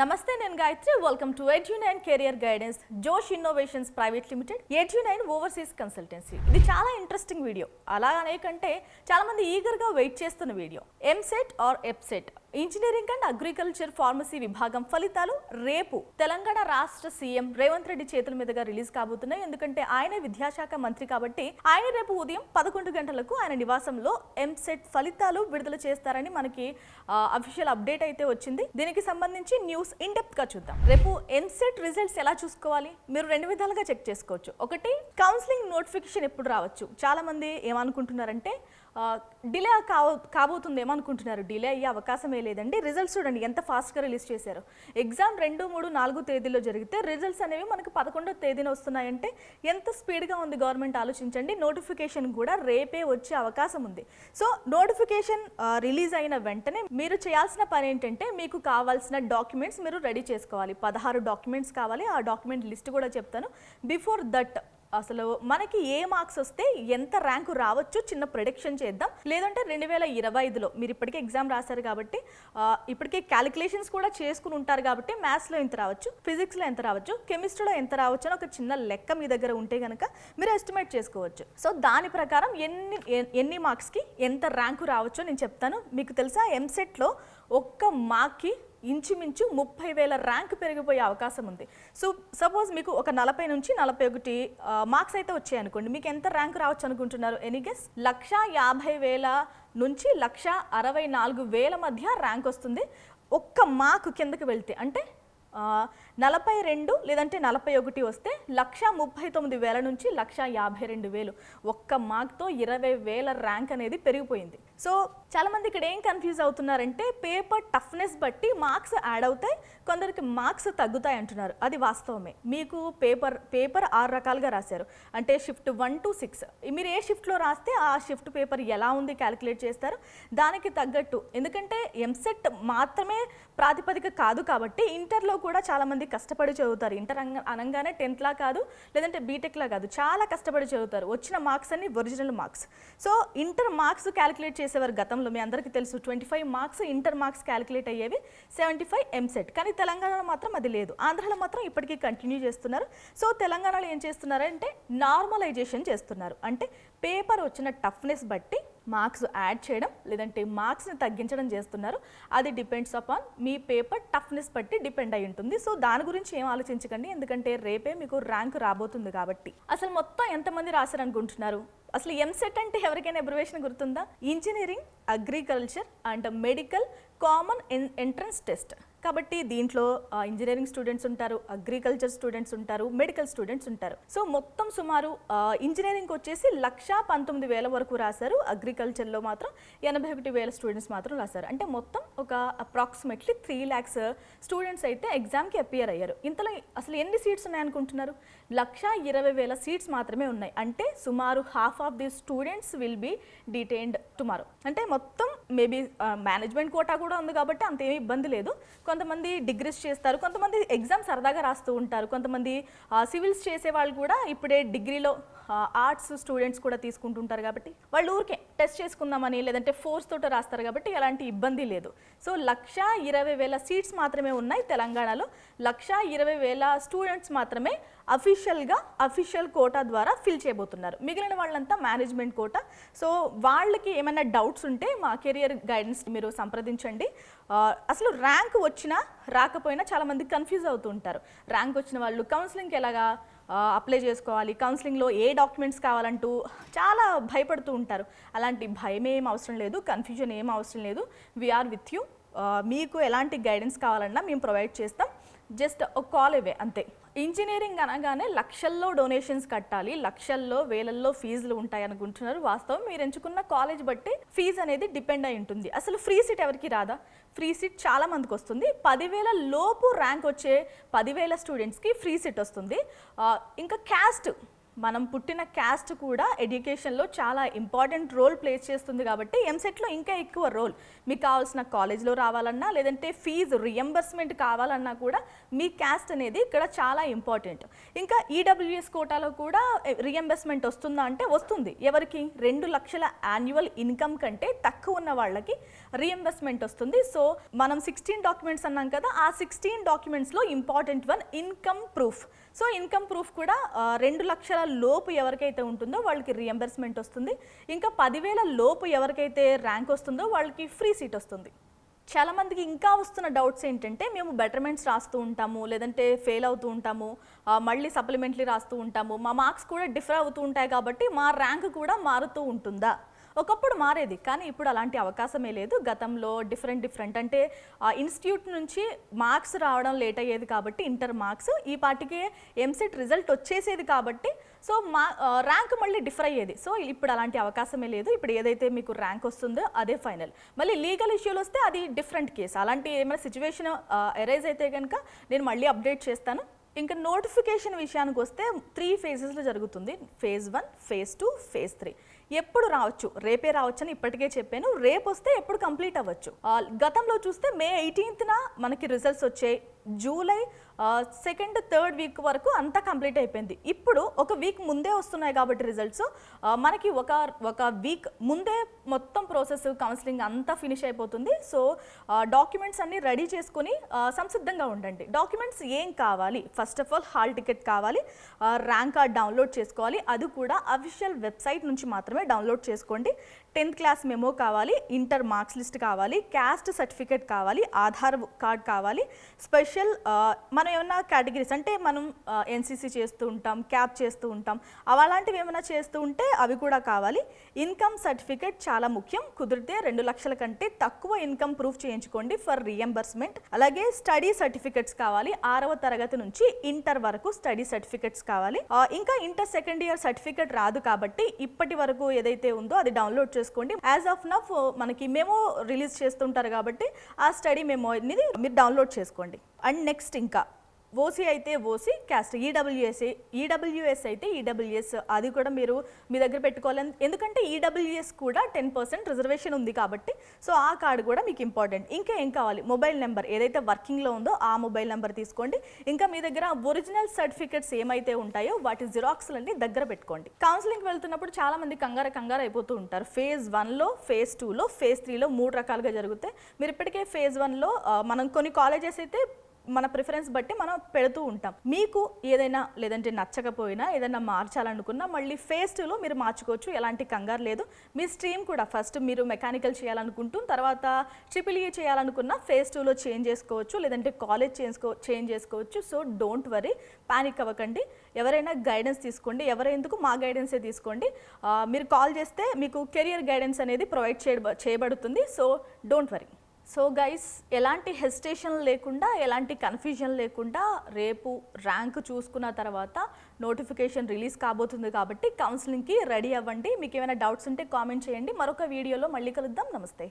నమస్తే నేను Gayatri. Welcome to edu nine career guidance Josh innovations private limited edu nine overseas consultancy ఇది చాలా interesting video అలా అనేకంటే చాలా మంది వెయిట్ చేస్తున్న video EAMCET or EAPCET engineering and agriculture pharmacy విభాగం ఫలితాలు రేపు తెలంగాణ రాష్ట్ర సీఎం రేవంత్ రెడ్డి చేతుల మీదుగా రిలీజ్ కాబోతున్నాయి ఎందుకంటే ఆయన విద్యాశాఖ మంత్రి కాబట్టి ఆయన రేపు ఉదయం పదకొండు గంటలకు ఆయన నివాసంలో ఎంసెట్ ఫలితాలు విడుదల చేస్తారని మనకి అఫీషియల్ అప్డేట్ అయితే వచ్చింది. దీనికి సంబంధించి న్యూస్ ఇన్ డెప్త్గా చూద్దాం. రేపు ఎంసెట్ రిజల్ట్స్ ఎలా చూసుకోవాలి మీరు రెండు విధాలుగా చెక్ చేసుకోవచ్చు ఒకటి కౌన్సిలింగ్ నోటిఫికేషన్ ఎప్పుడు రావచ్చు చాలా మంది ఏమనుకుంటున్నారంటే డిలే కావ కాబోతుంది అనుకుంటున్నారు డిలే అయ్యే అవకాశమే లేదండి. రిజల్ట్స్ చూడండి ఎంత ఫాస్ట్గా రిలీజ్ చేశారు. ఎగ్జామ్ రెండు మూడు నాలుగు తేదీలో జరిగితే రిజల్ట్స్ అనేవి మనకు పదకొండో తేదీన వస్తున్నాయంటే ఎంత స్పీడ్గా ఉంది గవర్నమెంట్ ఆలోచించండి. నోటిఫికేషన్ కూడా రేపే వచ్చే అవకాశం ఉంది. సో నోటిఫికేషన్ రిలీజ్ అయిన వెంటనే మీరు చేయాల్సిన పని ఏంటంటే మీకు కావాల్సిన డాక్యుమెంట్స్ మీరు రెడీ చేసుకోవాలి. పదహారు డాక్యుమెంట్స్ కావాలి. ఆ డాక్యుమెంట్ లిస్ట్ కూడా చెప్తాను. బిఫోర్ దట్ అసలు మనకి ఏ మార్క్స్ వస్తే ఎంత ర్యాంకు రావచ్చు చిన్న ప్రొడిక్షన్ చేద్దాం. లేదంటే రెండు వేల ఇరవై ఐదులో మీరు ఇప్పటికే ఎగ్జామ్ రాశారు కాబట్టి ఇప్పటికే క్యాలిక్యులేషన్స్ కూడా చేసుకుని ఉంటారు కాబట్టి మ్యాథ్స్లో ఎంత రావచ్చు ఫిజిక్స్లో ఎంత రావచ్చు కెమిస్ట్రీలో ఎంత రావచ్చు అని ఒక చిన్న లెక్క మీ దగ్గర ఉంటే కనుక మీరు ఎస్టిమేట్ చేసుకోవచ్చు. సో దాని ప్రకారం ఎన్ని ఎన్ని మార్క్స్కి ఎంత ర్యాంకు రావచ్చో నేను చెప్తాను. మీకు తెలుసా ఎంసెట్లో ఒక్క మార్క్కి ఇంచుమించు ముప్పై వేల ర్యాంక్ పెరిగిపోయే అవకాశం ఉంది. సో సపోజ్ మీకు ఒక నలభై నుంచి నలభై ఒకటి మార్క్స్ అయితే వచ్చాయి అనుకోండి. మీకు ఎంత ర్యాంక్ రావచ్చు అనుకుంటున్నారు? ఎనీగెస్ లక్ష యాభై వేల నుంచి లక్ష అరవై నాలుగు వేల మధ్య ర్యాంక్ వస్తుంది. ఒక్క మార్క్ కిందకి వెళ్తే అంటే నలభై రెండు లేదంటే నలభై ఒకటి వస్తే లక్ష ముప్పై తొమ్మిది వేల నుంచి లక్ష యాభై రెండు వేలు. ఒక్క మార్క్తో ఇరవై వేల ర్యాంక్ అనేది పెరిగిపోయింది. సో చాలామంది ఇక్కడ ఏం కన్ఫ్యూజ్ అవుతున్నారంటే పేపర్ టఫ్నెస్ బట్టి మార్క్స్ యాడ్ అవుతాయి కొందరికి మార్క్స్ తగ్గుతాయి అంటున్నారు. అది వాస్తవమే. మీకు పేపర్ పేపర్ ఆరు రకాలుగా రాశారు. అంటే షిఫ్ట్ వన్ టు సిక్స్ మీరు ఏ షిఫ్ట్లో రాస్తే ఆ షిఫ్ట్ పేపర్ ఎలా ఉంది క్యాలిక్యులేట్ చేస్తారు? దానికి తగ్గట్టు. ఎందుకంటే ఎంసెట్ మాత్రమే ప్రాతిపదిక కాదు కాబట్టి ఇంటర్లో కూడా చాలామంది కష్టపడి చదువుతారు. ఇంటర్ అనగానే టెన్త్లా కాదు లేదంటే బీటెక్లా కాదు. చాలా కష్టపడి చదువుతారు. వచ్చిన మార్క్స్ అన్ని original marks so inter marks calculate చేసేవారు గతంలో మీ అందరికీ తెలుసు twenty five marks inter marks calculate అయ్యేవి సెవెంటీ ఫైవ్ ఎంసెట్. కానీ తెలంగాణలో మాత్రం అది లేదు. ఆంధ్రలో మాత్రం ఇప్పటికీ కంటిన్యూ చేస్తున్నారు. సో తెలంగాణలో ఏం చేస్తున్నారంటే నార్మలైజేషన్ చేస్తున్నారు. అంటే పేపర్ వచ్చిన టఫ్నెస్ బట్టి మార్క్స్ యాడ్ చేయడం లేదంటే మార్క్స్ని తగ్గించడం చేస్తున్నారు. అది డిపెండ్స్ అపాన్ మీ పేపర్ టఫ్నెస్ బట్టి డిపెండ్ అయి ఉంటుంది. సో దాని గురించి ఏం ఆలోచించకండి. ఎందుకంటే రేపే మీకు ర్యాంక్ రాబోతుంది కాబట్టి. అసలు మొత్తం ఎంతమంది రాశారనుకుంటున్నారు? అసలు ఎంసెట్ అంటే ఎవరికైనా ఎబ్రివేషన్ గుర్తుందా? Engineering agriculture and medical common entrance test కాబట్టి దీంట్లో ఇంజనీరింగ్ స్టూడెంట్స్ ఉంటారు అగ్రికల్చర్ స్టూడెంట్స్ ఉంటారు మెడికల్ స్టూడెంట్స్ ఉంటారు. సో మొత్తం సుమారు ఇంజనీరింగ్ ఇంజనీరింగ్కి వచ్చేసి లక్ష పంతొమ్మిది వేల వరకు రాశారు. అగ్రికల్చర్లో మాత్రం ఎనభై ఒకటి వేల స్టూడెంట్స్ మాత్రం రాశారు. అంటే మొత్తం ఒక అప్రాక్సిమేట్లీ త్రీ ల్యాక్స్ స్టూడెంట్స్ అయితే ఎగ్జామ్కి అపియర్ అయ్యారు. ఇంతలో అసలు ఎన్ని సీట్స్ ఉన్నాయనుకుంటున్నారు? లక్ష ఇరవై వేల సీట్స్ మాత్రమే ఉన్నాయి. అంటే సుమారు half of the students will be detained tomorrow. అంటే మొత్తం మేబీ మేనేజ్మెంట్ కోటా కూడా ఉంది కాబట్టి అంత ఏమి ఇబ్బంది లేదు. కొంతమంది డిగ్రీస్ చేస్తారు కొంతమంది ఎగ్జామ్ సరదాగా రాస్తూ ఉంటారు. కొంతమంది సివిల్స్ చేసే వాళ్ళు కూడా ఇప్పుడే డిగ్రీలో ఆర్ట్స్ స్టూడెంట్స్ కూడా తీసుకుంటుంటారు కాబట్టి వాళ్ళు ఊరికే టెస్ట్ చేసుకుందామని లేదంటే ఫోర్స్ తోట రాస్తారు కాబట్టి ఎలాంటి ఇబ్బంది లేదు. సో లక్ష ఇరవై వేల సీట్స్ మాత్రమే ఉన్నాయి తెలంగాణలో. లక్ష ఇరవై వేల స్టూడెంట్స్ మాత్రమే అఫీషియల్గా అఫీషియల్ కోటా ద్వారా ఫిల్ చేయబోతున్నారు. మిగిలిన వాళ్ళంతా మేనేజ్మెంట్ కోటా సో వాళ్ళకి ఏమైనా డౌట్స్ ఉంటే మా కెరియర్ గైడెన్స్ మీరు సంప్రదించండి. అసలు ర్యాంక్ వచ్చినా రాకపోయినా చాలామంది కన్ఫ్యూజ్ అవుతూ ఉంటారు. ర్యాంక్ వచ్చిన వాళ్ళు కౌన్సిలింగ్కి ఎలాగా అప్లై చేసుకోవాలి. కౌన్సిలింగ్లో ఏ డాక్యుమెంట్స్ కావాలంటూ చాలా భయపడుతూ ఉంటారు. అలాంటి భయం ఏం అవసరం లేదు కన్ఫ్యూజన్ ఏం అవసరం లేదు. వీఆర్ విత్ యూ మీకు ఎలాంటి గైడెన్స్ కావాలన్నా మేము ప్రొవైడ్ చేస్తాం. జస్ట్ ఒక కాల్ ఇవే అంతే. ఇంజనీరింగ్ అనగానే లక్షల్లో డొనేషన్స్ కట్టాలి లక్షల్లో వేలల్లో ఫీజులు ఉంటాయి అనుకుంటున్నారు. వాస్తవం మీరు ఎంచుకున్న కాలేజ్ బట్టి ఫీజు అనేది డిపెండ్ అయి ఉంటుంది. అసలు ఫ్రీ సీట్ ఎవరికి రాదా? ఫ్రీ సీట్ చాలా మందికి వస్తుంది. పదివేల లోపు ర్యాంక్ వచ్చే పదివేల స్టూడెంట్స్కి ఫ్రీ సీట్ వస్తుంది. ఇంకా క్యాస్ట్ మనం పుట్టిన క్యాస్ట్ కూడా ఎడ్యుకేషన్లో చాలా ఇంపార్టెంట్ రోల్ ప్లే చేస్తుంది కాబట్టి ఎంసెట్లో ఇంకా ఎక్కువ రోల్ మీకు కావాల్సిన కాలేజ్లో రావాలన్నా లేదంటే ఫీజు రియంబర్స్మెంట్ కావాలన్నా కూడా మీ క్యాస్ట్ అనేది ఇక్కడ చాలా ఇంపార్టెంట్ ఇంకా ఈడబ్ల్యూఎస్ కోటాలో కూడా రియంబర్స్మెంట్ వస్తుందా అంటే వస్తుంది. ఎవరికి? రెండు లక్షల యాన్యువల్ ఇన్కమ్ కంటే తక్కువ ఉన్న వాళ్ళకి రియంబర్స్మెంట్ వస్తుంది. సో మనం సిక్స్టీన్ డాక్యుమెంట్స్ అన్నాం కదా ఆ sixteen డాక్యుమెంట్స్లో important one income proof so income proof కూడా రెండు లక్షల లోపు ఎవరికైతే ఉంటుందో వాళ్ళకి రియంబర్స్మెంట్ వస్తుంది. ఇంకా పదివేల లోపు ఎవరికైతే ర్యాంక్ వస్తుందో వాళ్ళకి ఫ్రీ సీట్ వస్తుంది. చాలా మందికి ఇంకా వస్తున్న డౌట్స్ ఏంటంటే మేము బెటర్మెంట్స్ రాస్తూ ఉంటాము లేదంటే ఫెయిల్ అవుతూ ఉంటాము మళ్ళీ సప్లిమెంటరీ రాస్తూ ఉంటాము. మా మార్క్స్ కూడా డిఫర్ అవుతూ ఉంటాయి కాబట్టి మా ర్యాంక్ కూడా మారుతూ ఉంటుందా? ఒకప్పుడు మారేది కానీ ఇప్పుడు అలాంటి అవకాశమే లేదు. గతంలో డిఫరెంట్ డిఫరెంట్. అంటే ఇన్స్టిట్యూట్ నుంచి మార్క్స్ రావడం లేట్ అయ్యేది కాబట్టి ఇంటర్ మార్క్స్. ఈ పాటికే ఎంసెట్ రిజల్ట్ వచ్చేసేది కాబట్టి సో మా ర్యాంక్ మళ్ళీ డిఫర్ అయ్యేది. సో ఇప్పుడు అలాంటి అవకాశమే లేదు. ఇప్పుడు ఏదైతే మీకు ర్యాంక్ వస్తుందో అదే ఫైనల్. మళ్ళీ లీగల్ ఇష్యూలు వస్తే అది డిఫరెంట్ కేసు. అలాంటి ఏమైనా సిచ్యువేషన్ ఎరైజ్ అయితే కనుక నేను మళ్ళీ అప్డేట్ చేస్తాను. ఇంకా నోటిఫికేషన్ విషయానికి వస్తే త్రీ ఫేజెస్లో జరుగుతుంది. Phase one phase two phase three. ఎప్పుడు రావచ్చు? రేపే రావచ్చు అని ఇప్పటికే చెప్పాను. రేపు వస్తే ఎప్పుడు కంప్లీట్ అవ్వచ్చు? గతంలో చూస్తే మే ఎయిటీన్త్న మనకి రిజల్ట్స్ వచ్చాయి. జూలై సెకండ్ థర్డ్ వీక్ వరకు అంతా కంప్లీట్ అయిపోయింది. ఇప్పుడు ఒక వీక్ ముందే వస్తున్నాయి కాబట్టి రిజల్ట్స్ మనకి ఒక ఒక వీక్ ముందే మొత్తం ప్రాసెస్ కౌన్సిలింగ్ అంతా ఫినిష్ అయిపోతుంది. సో డాక్యుమెంట్స్ అన్ని రెడీ చేసుకొని సంసిద్ధంగా ఉండండి. డాక్యుమెంట్స్ ఏం కావాలి? First of all hall ticket కావాలి. ర్యాంక్ కార్డ్ డౌన్లోడ్ చేసుకోవాలి. అది కూడా అఫీషియల్ వెబ్సైట్ నుంచి మాత్రమే డౌన్లోడ్ చేసుకోండి. టెన్త్ క్లాస్ మెమో కావాలి ఇంటర్ మార్క్స్ లిస్ట్ కావాలి క్యాస్ట్ సర్టిఫికేట్ కావాలి ఆధార్ కార్డ్ కావాలి స్పెషల్ మనం ఏమన్నా కేటగిరీస్ అంటే మనం ఎన్సీసీ చేస్తూ ఉంటాం క్యాప్ చేస్తూ ఉంటాం అలాంటివి ఏమైనా చేస్తూ ఉంటే అవి కూడా కావాలి. ఇన్కమ్ సర్టిఫికేట్ చాలా ముఖ్యం. కుదిరితే రెండు లక్షల కంటే తక్కువ ఇన్కమ్ ప్రూఫ్ చేయించుకోండి ఫర్ రియంబర్స్మెంట్ అలాగే స్టడీ సర్టిఫికేట్స్ కావాలి. ఆరవ తరగతి నుంచి ఇంటర్ వరకు స్టడీ సర్టిఫికేట్స్ కావాలి. ఇంకా ఇంటర్ సెకండ్ ఇయర్ సర్టిఫికేట్ రాదు కాబట్టి ఇప్పటి వరకు ఏదైతే ఉందో అది డౌన్లోడ్ చేసుకోండి. యాజ్ ఆఫ్ నఫ్ మనకి మేము రిలీజ్ చేస్తుంటారు కాబట్టి ఆ స్టడీ మేము అనేది మీరు డౌన్లోడ్ చేసుకోండి. అండ్ నెక్స్ట్ ఇంకా. ఓసీ అయితే ఓసీ క్యాస్ట్ ఈడబ్ల్యూఎస్ ఈడబ్ల్యూఎస్ అయితే ఈడబ్ల్యూఎస్. అది కూడా మీరు మీ దగ్గర పెట్టుకోవాలి. ఎందుకంటే ఈడబ్ల్యూఎస్ కూడా టెన్ పర్సెంట్ రిజర్వేషన్ ఉంది కాబట్టి సో ఆ కార్డు కూడా మీకు ఇంపార్టెంట్. ఇంకా ఏం కావాలి? మొబైల్ నెంబర్ ఏదైతే వర్కింగ్లో ఉందో ఆ మొబైల్ నెంబర్ తీసుకోండి. ఇంకా మీ దగ్గర ఒరిజినల్ సర్టిఫికెట్స్ ఏమైతే ఉంటాయో వాటి జిరాక్స్లన్నీ దగ్గర పెట్టుకోండి. కౌన్సిలింగ్ వెళ్తున్నప్పుడు చాలా మంది కంగారు కంగారు అయిపోతూ ఉంటారు. ఫేజ్ వన్లో ఫేజ్ టూలో ఫేజ్ త్రీలో మూడు రకాలుగా జరుగుతాయి. మీరు ఇప్పటికే ఫేజ్ వన్లో మనం కొన్ని కాలేజెస్ అయితే మన ప్రిఫరెన్స్ బట్టి మనం పెడుతూ ఉంటాం. మీకు ఏదైనా లేదంటే నచ్చకపోయినా ఏదైనా మార్చాలనుకున్నా మళ్ళీ ఫేస్ టూలో మీరు మార్చుకోవచ్చు. ఎలాంటి కంగారు లేదు. మీ స్ట్రీమ్ కూడా ఫస్ట్ మీరు మెకానికల్ చేయాలనుకుంటూ తర్వాత ట్రిపుల్ ఈ చేయాలనుకున్నా ఫేస్ టూలో చేంజ్ చేసుకోవచ్చు. లేదంటే కాలేజ్ చేసుకో చేంజ్ చేసుకోవచ్చు. సో డోంట్ వరీ పానిక్ అవ్వకండి. ఎవరైనా గైడెన్స్ తీసుకోండి. ఎవరెందుకు మా గైడెన్సే తీసుకోండి. మీరు కాల్ చేస్తే మీకు కెరియర్ గైడెన్స్ అనేది ప్రొవైడ్ చేయబ చేయబడుతుంది. So don't worry so guys ఎలాంటి హెసిటేషన్ లేకుండా ఎలాంటి కన్ఫ్యూజన్ లేకుండా రేపు ర్యాంక్ చూసుకున్న తర్వాత నోటిఫికేషన్ రిలీజ్ కాబోతుంది కాబట్టి కౌన్సిలింగ్కి రెడీ అవ్వండి. మీకు ఏమైనా డౌట్స్ ఉంటే కామెంట్ చేయండి. మరొక వీడియోలో మళ్ళీ కలుద్దాం. నమస్తే.